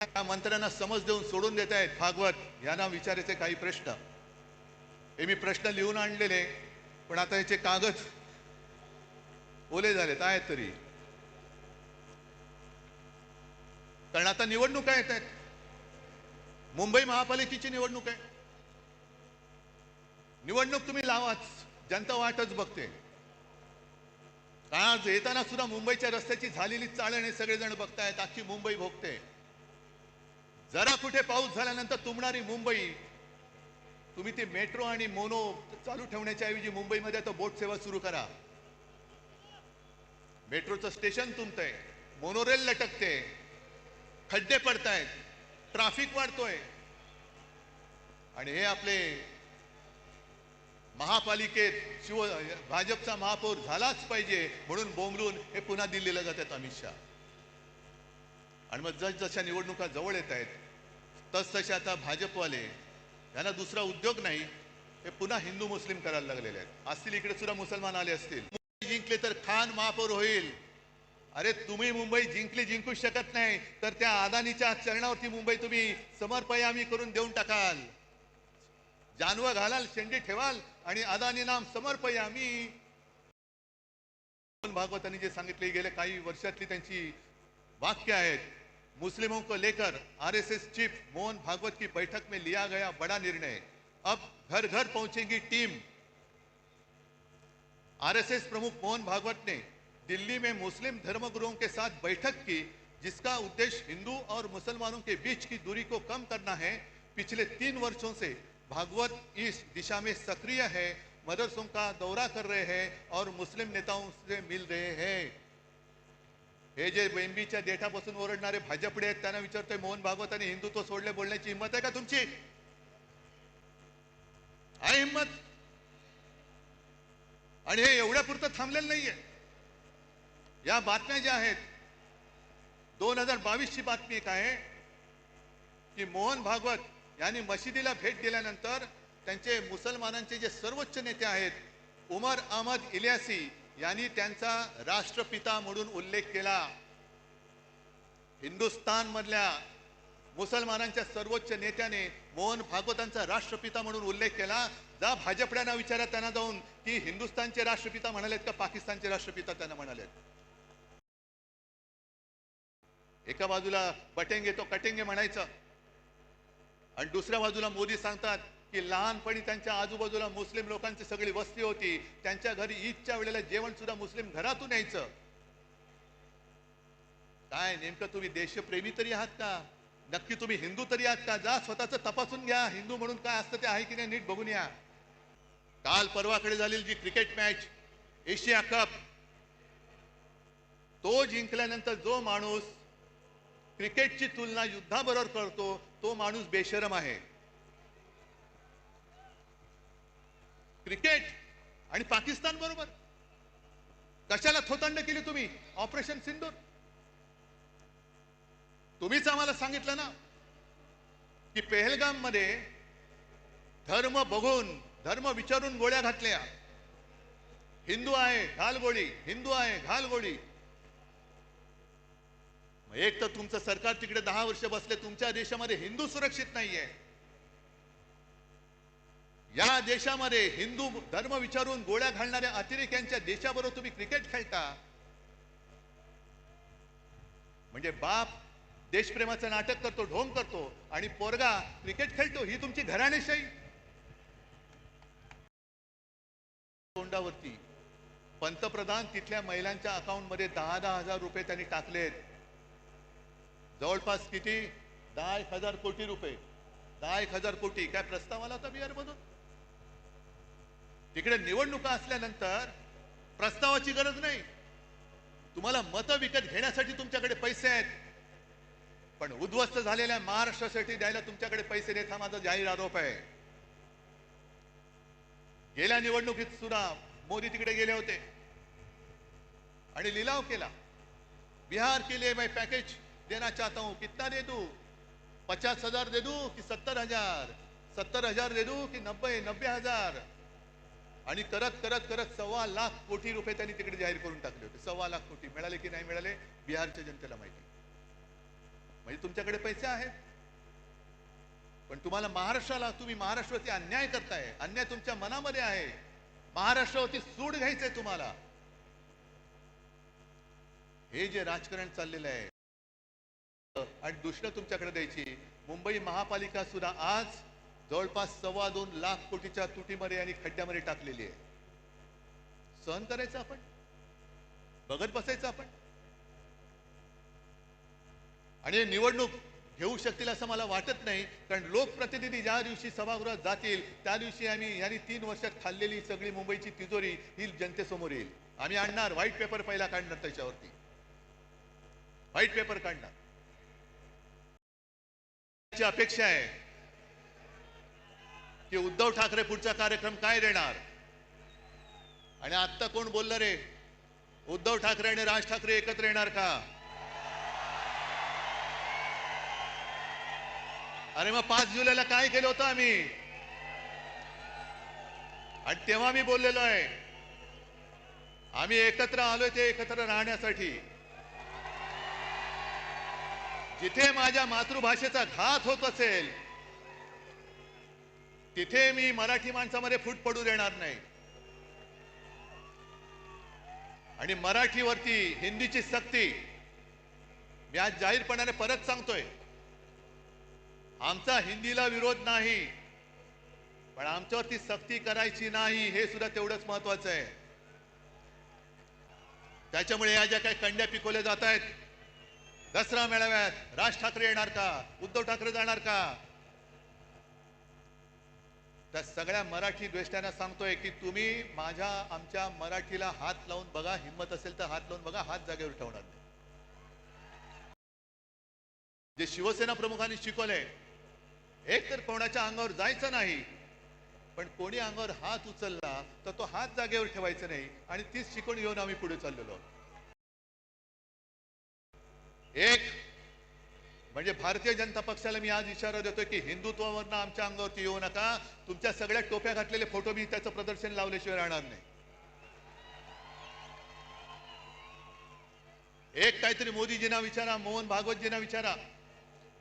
या मंत्र्यांना समज देऊन सोडून देत आहेत भागवत यांना विचारायचे काही प्रश्न. हे मी प्रश्न लिहून आणलेले पण आता याचे कागद ओले झालेत आहेत तरी. कारण आता निवडणुका येत आहेत. मुंबई महापालिकेची निवडणूक आहे. निवडणूक तुम्ही लावाच जनता वाटच बघते. आज येताना सुद्धा मुंबईच्या रस्त्याची झालेली चाळण हे सगळेजण बघतायत अख्खी मुंबई भोगते. जरा कुठे पाऊस झाल्यानंतर तुंबणारी मुंबई. तुम्ही ती मेट्रो आणि मोनो चालू ठेवण्याच्या ऐवजी मुंबईमध्ये आता बोट सेवा सुरू करा. मेट्रोचं स्टेशन तुंबतंय. मोनोरेल लटकते. खड्डे पडतायत. ट्राफिक वाढतोय. आणि हे आपले महापालिकेत शिव भाजपचा महापौर झालाच पाहिजे म्हणून बोंबलून हे पुन्हा दिल्लीला जातात अमित शहा. आणि मग जस जशा निवडणुका जवळ येत आहेत तसतसे आता भाजपवाले यांना दुसरा उद्योग नाही हे पुन्हा हिंदू मुस्लिम करायला लागलेले आहेत. असतील इकडे सुद्धा मुसलमान आले असतील. जिंकले तर खान महापौर होईल. अरे तुम्ही मुंबई जिंकली जिंकू शकत नाही तर त्या अदानीच्या चरणावरती मुंबई तुम्ही समर्पयामी करून देऊन टाकाल. जानवं घालाल शेंडी ठेवाल आणि अदानी नाम समर्पयामी. भागवतांनी जे सांगितले गेले काही वर्षातली त्यांची वाक्य आहेत. मुस्लिमों को लेकर आरएसएस चीफ मोहन भागवत की बैठक में लिया गया बड़ा निर्णय। अब घर घर पहुंचेगी टीम। आरएसएस प्रमुख मोहन भागवत ने दिल्ली में मुस्लिम धर्मगुरुओं के साथ बैठक की, जिसका उद्देश्य हिंदू और मुसलमानों के बीच की दूरी को कम करना है। पिछले तीन वर्षों से भागवत इस दिशा में सक्रिय है, मदरसों का दौरा कर रहे हैं और मुस्लिम नेताओं से मिल रहे हैं। हे जे बेंबीच्या देठापासून ओरडणारे भाजपडे आहेत त्यांना विचारतोय मोहन भागवत आणि हिंदुत्व सोडले बोलण्याची हिंमत आहे का तुमची? आहे हिंमत. आणि हे एवढ्या पुरतं थांबलेलं नाहीये. या बातम्या ज्या आहेत दोन हजार बावीस ची बातमी एक आहे की मोहन भागवत यांनी मशिदीला भेट दिल्यानंतर त्यांचे मुसलमानांचे जे सर्वोच्च नेते आहेत उमर अहमद इलियासी यांनी त्यांचा राष्ट्रपिता म्हणून उल्लेख केला. हिंदुस्थानमधल्या मुसलमानांच्या सर्वोच्च नेत्याने मोहन भागवतांचा राष्ट्रपिता म्हणून उल्लेख केला. जा भाजपड्यांना विचारा त्यांना जाऊन की हिंदुस्थानचे राष्ट्रपिता म्हणालेत का पाकिस्तानचे राष्ट्रपिता त्यांना म्हणालेत? एका बाजूला बटेंगे तो कटेंगे म्हणायचं. आणि दुसऱ्या बाजूला मोदी सांगतात की लहानपणी त्यांच्या आजूबाजूला मुस्लिम लोकांची सगळी वस्ती होती. त्यांच्या घरी ईदच्या वेळेला जेवण सुद्धा मुस्लिम घरातून यायचं. काय नेमकं तुम्ही देशप्रेमी तरी आहात का? नक्की तुम्ही हिंदू तरी आहात का? जा स्वतःच तपासून घ्या. हिंदू म्हणून काय असतं ते आहे की नाही नीट बघून या. काल परवाकडे झालेली जी क्रिकेट मॅच एशिया कप तो जिंकल्यानंतर जो माणूस क्रिकेटची तुलना युद्धाबरोबर करतो तो माणूस बेशरम आहे. क्रिकेट आणि पाकिस्तान बरोबर. कशाला थोतांड केली तुम्ही? ऑपरेशन सिंदूर. तुम्हीच आम्हाला सांगितलं ना की पेहलगाममध्ये धर्म बघून धर्म विचारून गोळ्या घातल्या. हिंदू आहे घाल गोळी हिंदू आहे घाल गोळी. एक तर तुमचं सरकार तिकडे दहा वर्ष बसले तुमच्या देशामध्ये हिंदू सुरक्षित नाहीये. या देशामध्ये हिंदू धर्म विचारून गोळ्या घालणाऱ्या अतिरेक्यांच्या देशाबरोबर तुम्ही क्रिकेट खेळता. म्हणजे बाप देशप्रेमाचं नाटक करतो ढोंग करतो आणि पोरगा क्रिकेट खेळतो ही तुमची घराणेशाही तोंडावरती पंतप्रधान तिथल्या महिलांच्या अकाउंटमध्ये दहा दहा हजार रुपये त्यांनी टाकलेत. जवळपास किती? दहा एक हजार कोटी रुपये. दहा एक हजार कोटी. काय प्रस्ताव आला होता बिहारमधून? तिकडे निवडणुका असल्यानंतर प्रस्तावाची गरज नाही. तुम्हाला मतं विकत घेण्यासाठी तुमच्याकडे पैसे आहेत. पण उद्ध्वस्त झालेल्या महाराष्ट्रासाठी द्यायला तुमच्याकडे पैसे देत हा माझा जाहीर आरोप आहे. गेल्या निवडणुकीत सुद्धा मोदी तिकडे गेले होते. आणि लिलाव केला. बिहार के लिए मैं पैकेज देना चाहता हूं. कितना दे दू? पचास हजार दे दू कि सत्तर हजार? सत्तर हजार दे दू कि नब्बे? नब्बे हजार? आणि करत करत करत सव्वा लाख कोटी रुपये त्यांनी तिकडे जाहीर करून टाकले होते. सव्वा लाख कोटी. मिळाले की नाही मिळाले? बिहारच्या जनतेला माहिती. म्हणजे तुमच्याकडे पैसे आहेत. पण तुम्हाला महाराष्ट्राला तुम्ही महाराष्ट्रावरती अन्याय करताय. अन्याय तुमच्या मनामध्ये आहे. महाराष्ट्रावरती सूड घ्यायचंय तुम्हाला. हे जे राजकारण चाललेलं आहे आणि दुसरं तुमच्याकडे द्यायची. मुंबई महापालिका सुद्धा आज जवळपास सव्वा दोन लाख कोटीच्या तुटीमध्ये आणि खड्ड्यामध्ये टाकलेली आहे. सहन करायचं आपण? बघत बसायचं आपण? आणि निवडणूक घेऊ शकतील असं मला वाटत नाही कारण लोकप्रतिनिधी ज्या दिवशी सभागृहात जातील त्या दिवशी आम्ही यांनी तीन वर्षात खाल्लेली सगळी मुंबईची तिजोरी ही जनतेसमोर येईल. आम्ही आणणार व्हाईट पेपर पहिला काढणार त्याच्यावरती. व्हाईट पेपर काढणार. अपेक्षा आहे. की उद्धव ठाकरे पुढचा कार्यक्रम काय देणार? आणि आत्ता कोण बोललं रे? उद्धव ठाकरे आणि राज ठाकरे एकत्र येणार का? अरे मग पाच जुलैला काय केलं होतं आम्ही? आणि तेव्हा मी बोललेलो आहे आम्ही एकत्र आलोय ते एकत्र राहण्यासाठी. जिथे माझ्या मातृभाषेचा घात होत असेल तिथे मी मराठी माणसामध्ये फूट पडू देणार नाही. आणि मराठीवरती हिंदीची सक्ती मी आज जाहीरपणाने परत सांगतोय. आमचा हिंदीला विरोध नाही पण आमच्यावरती सक्ती करायची नाही हे सुद्धा तेवढंच महत्वाचं आहे. त्याच्यामुळे या ज्या काही कंड्या पिकवल्या जात आहेत दसरा मेळाव्यात राज ठाकरे येणार का? उद्धव ठाकरे जाणार का? त्या सगळ्या मराठी द्वेष्ट्यांना सांगतोय की तुम्ही माझ्या आमच्या मराठीला हात लावून बघा हिंमत असेल तर हात लावून बघा हात जागेवर ठेवणार नाही. जे शिवसेना प्रमुखांनी शिकवलंय एक तर कोणाच्या अंगावर जायचं नाही पण कोणी अंगावर हात उचलला तर तो हात जागेवर ठेवायचा नाही आणि तीच शिकवण घेऊन आम्ही पुढे चाललेलो एक म्हणजे भारतीय जनता पक्षाला मी आज इशारा देतोय की हिंदुत्वावरनं आमच्या अंगावरती येऊ नका. तुमच्या सगळ्या टोप्या घातलेले फोटो मी त्याचं प्रदर्शन लावल्याशिवाय राहणार नाही. एक काहीतरी मोदीजींना विचारा मोहन भागवतजींना विचारा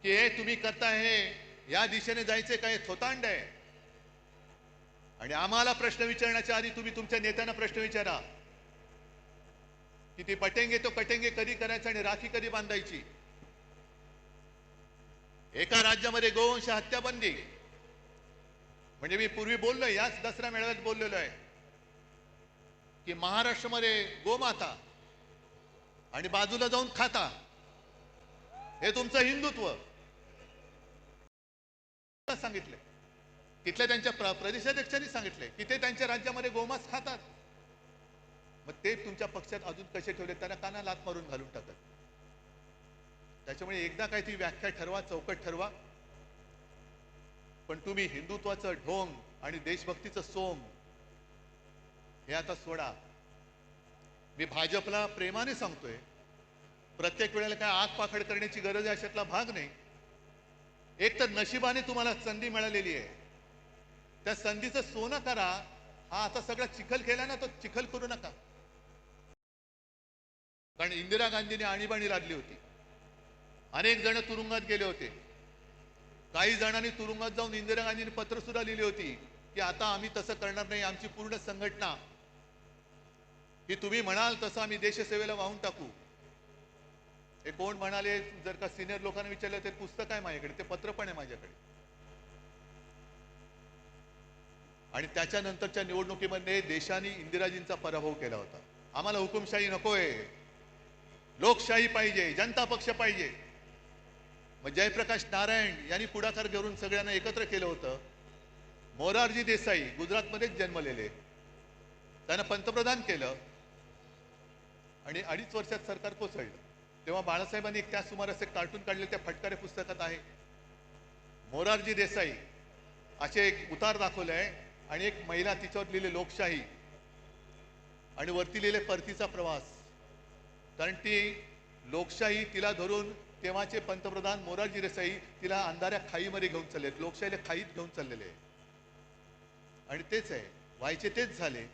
की हे तुम्ही करता हे या दिशेने जायचे काय थोतांड आहे. आणि आम्हाला प्रश्न विचारण्याच्या आधी तुम्ही तुमच्या नेत्यांना प्रश्न विचारा. की ते पटेंगे तो कटेंगे कधी करायचं आणि राखी कधी बांधायची? एका राज्यामध्ये गोवंश हत्या बंदी म्हणजे मी पूर्वी बोललो याच दसरा मेळाव्यात बोललेलो आहे. की महाराष्ट्रामध्ये गोमाता आणि बाजूला जाऊन खाता हे तुमचं हिंदुत्व. सांगितले तिथल्या त्यांच्या प्र- प्रदेशाध्यक्षांनी सांगितले की ते त्यांच्या राज्यामध्ये गोमांस खातात. मग ते तुमच्या पक्षात अजून कसे ठेवले? त्यांना काना लात मारून घालून टाकत त्याच्यामुळे एकदा काय ती व्याख्या ठरवा चौकट ठरवा. पण तुम्ही हिंदुत्वाचं ढोंग आणि देशभक्तीचं सोंग हे आता सोडा. मी भाजपला प्रेमाने सांगतोय प्रत्येक वेळेला काय आग पाखड करण्याची गरज आहे अशातला भाग नाही. एक तर नशिबाने तुम्हाला संधी मिळालेली आहे. त्या संधीचं सोनं करा हा आता सगळा चिखल केला ना तो चिखल करू नका. कारण इंदिरा गांधीने आणीबाणी लादली होती. अनेक जण तुरुंगात गेले होते. काही जणांनी तुरुंगात जाऊन इंदिरा गांधींनी पत्र सुद्धा लिहिली होती की आता आम्ही तसं करणार नाही आमची पूर्ण संघटना. की तुम्ही म्हणाल तसं आम्ही देशसेवेला वाहून टाकू. हे कोण म्हणाले? जर का सिनियर लोकांना विचारलं ते पुस्तक आहे माझ्याकडे ते पत्र पण आहे माझ्याकडे. आणि त्याच्यानंतरच्या निवडणुकीमध्ये देशाने इंदिराजींचा पराभव केला होता. आम्हाला हुकुमशाही नकोय. लोकशाही पाहिजे जनता पक्ष पाहिजे. मग जयप्रकाश नारायण यांनी पुढाकार घेऊन सगळ्यांना एकत्र केलं होतं. मोरारजी देसाई गुजरातमध्येच जन्मलेले. त्यांना पंतप्रधान केलं. आणि अडीच वर्षात सरकार कोसळलं. तेव्हा बाळासाहेबांनी त्या सुमारास एक कार्टून काढले त्या फटकारे पुस्तकात आहे. मोरारजी देसाई असे एक उतार दाखवले आहे आणि एक महिला तिच्यावर लिहिले लोकशाही आणि वरती लिहिले परतीचा प्रवास. कारण ती लोकशाही तिला धरून तेव्हाचे पंतप्रधान मोरारजी देसाई तिला अंधाऱ्या खाईमध्ये घेऊन चालले लोकशाहीला खाईत घेऊन चाललेले आहे आणि तेच आहे व्हायचे तेच झाले.